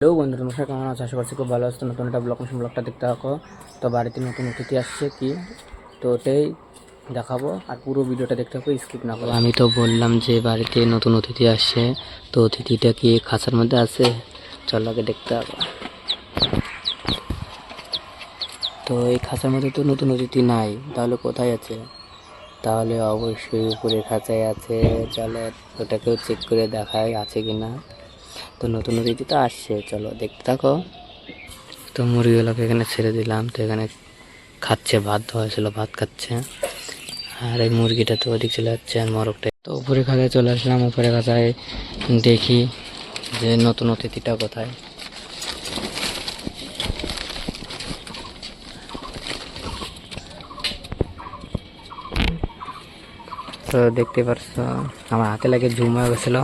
Hello বন্ধুরা নমস্কার কেমন আছো? আশা করছি খুব ভালো আছো। নতুন একটা ব্লগ নতুন ব্লগটা দেখতে থাকো। তো বাড়িতে নতুন অতিথি আসছে কি? তো ওটাই দেখাবো। আর পুরো ভিডিওটা দেখতে থাকো স্কিপ না করো। আমি তো বললাম যে বাড়িতে নতুন অতিথি আসছে। তো অতিথিটা কি খাঁচার মধ্যে আছে? চল আগে দেখতে হবে। তো এই খাঁচার মধ্যে তো নতুন অতিথি নাই। তাহলে কোথায় আছে? তাহলে অবশ্যই উপরে খাঁচায় আছে। চলো ওটাকেও চেক করে দেখায় আছে কি না তো নতুন অতিথি তো আসছে, চলো দেখতে থাকো। তো মুরগিগুলোকে এখানে ছেড়ে দিলাম, তো এখানে খাচ্ছে, ভাত হয়েছিল, ভাত খাচ্ছে। আর এই মুরগিটা তো ওদিক চলে যাচ্ছে, আর মরকটা তো উপরে খাঁচায় চলে আসলাম, উপরে খাঁচায় দেখি যে নতুন অতিথিটা কোথায়। তো দেখতে পারছ, আমার হাতে লাগে জুম হয়ে গেছিল।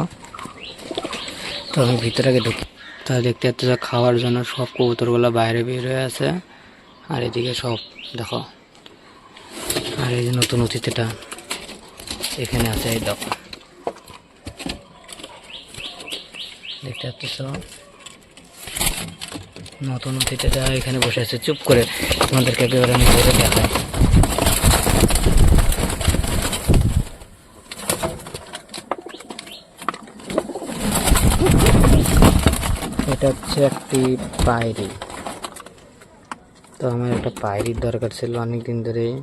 তো আমি ভিতরে আগে ঢুকি। তো দেখতে পাচ্ছি খাওয়ার জন্য সব কবুতরগুলো বাইরে বের হয়ে আছে। আর এদিকে সব, দেখো। আর এই যে নতুন অতিথিটা এখানে আছে, এই দেখো। দেখতে পাচ্ছ নতুন অতিথিটা এখানে বসে আছে। চুপ করে তোমাদেরকে একেবারে আমি ঘুরে এটা হচ্ছে একটি পায়রি। তো আমার একটা পায়রির দরকার ছিল অনেক দিন ধরেই।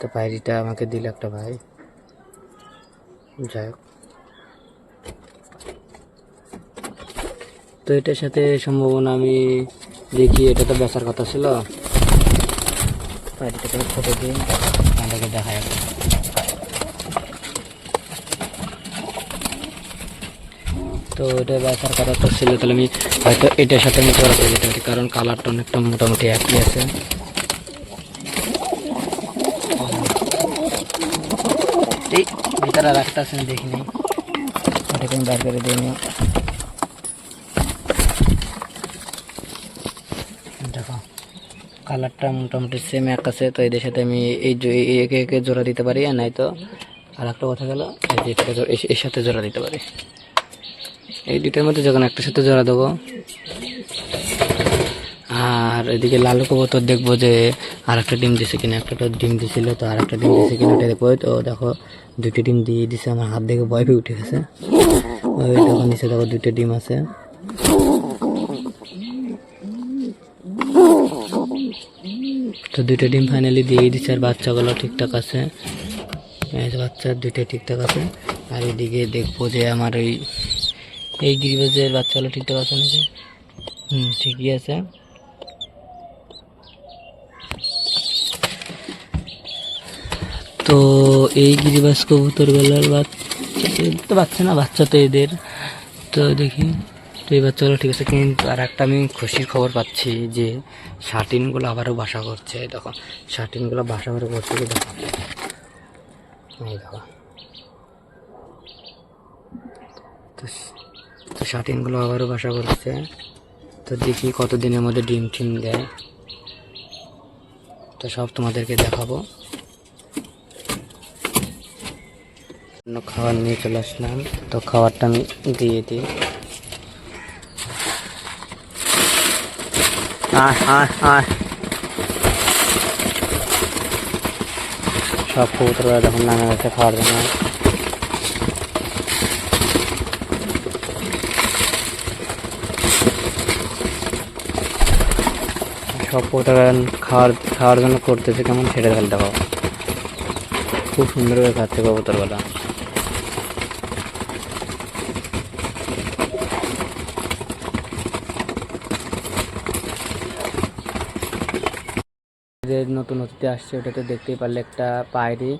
তো পায়রিটা আমাকে দিল একটা ভাই। যাই হোক। তো এটার সাথে সম্ভাবনা আমি দেখি, এটা তো বেচার কথা ছিল। পায়রিটাকে ফটো দিই আমাদেরকে দেখা যাবে তো এটা কথা তো ছিল, তাহলে আমি হয়তো এটার সাথে আমি জোড়া করে দিতে কারণ কালারটা অনেকটা মোটামুটি একই আছে। এই ভিতরে আছে, আমি দেখিনি। ওটাকে আমি বার করে দিই দেখো, কালারটা মোটামুটি সেম এক আছে, তো এদের সাথে আমি এই একে একে জোড়া দিতে পারি, আর নাই তো। আর একটা কথা গেল এর সাথে জোড়া দিতে পারি। এই দুইটার মধ্যে যখন একটা সাথে জোড়া দেবো, আর এদিকে লাল কবুতর দেখব যে আর একটা ডিম দিছে কিনা একটা তো ডিম দিছিল, তো আর একটা ডিম দিছে কিনা এটা দেখব। তো দেখো দুটি ডিম দিয়ে দিছে, আমার হাত দেখে ভয় পেয়ে উঠে গেছে। ওই দেখো, নিচে দেখো দুটো ডিম আছে। তো দুটো ডিম ফাইনালি দিয়ে দিচ্ছে আর বাচ্চাগুলো ঠিকঠাক আছে। বাচ্চার দুইটা ঠিকঠাক আছে। আর এদিকে দেখব যে আমার ওই এই গিরিবাজের বাচ্চাগুলো ঠিকঠাক আছে নাকি? হুম, ঠিকই আছে। তো এই গিরিবাজ কবুতরগুলোর বাচ্চা তো বাচ্চা না, বাচ্চা তো এদের। তো দেখি, তো এই বাচ্চাগুলো ঠিক আছে, কিন্তু আর একটা আমি খুশির খবর পাচ্ছি যে শার্টিনগুলো আবারও বাসা করছে দেখো, শার্টিনগুলো বাসা করে করছে দেখো। দেখো। তো তো শার্টিনগুলো আবারও বাসা করছে। তো দেখি কতদিনের মধ্যে ডিম টিম দেয়। তো সব তোমাদেরকে দেখাবো। অন্য খাবার নিয়ে চলে আসলাম। তো খাবারটা আমি দিয়ে দিই। সব কবুতররা যখন নামে গেছে খাওয়ার জন্য। সব কবুতররা খাওয়ার খাওয়ার জন্য করতেছে কেমন সেটা দেখে দেখো খুব সুন্দর করে খাচ্ছে কবুতরগুলো যে নতুন অতিথি আসছে, ওটাতে দেখতেই পারলে একটা পায়রি,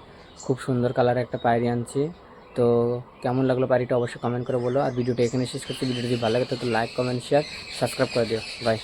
খুব সুন্দর কালারের একটা পায়রি আনছি। তো কেমন লাগল পায়রিটা অবশ্যই কমেন্ট করে বলো। আর ভিডিওটা এখানে শেষ করছি। ভিডিওটা যদি ভালো লাগে তো লাইক কমেন্ট শেয়ার সাবস্ক্রাইব করে দিও। বাই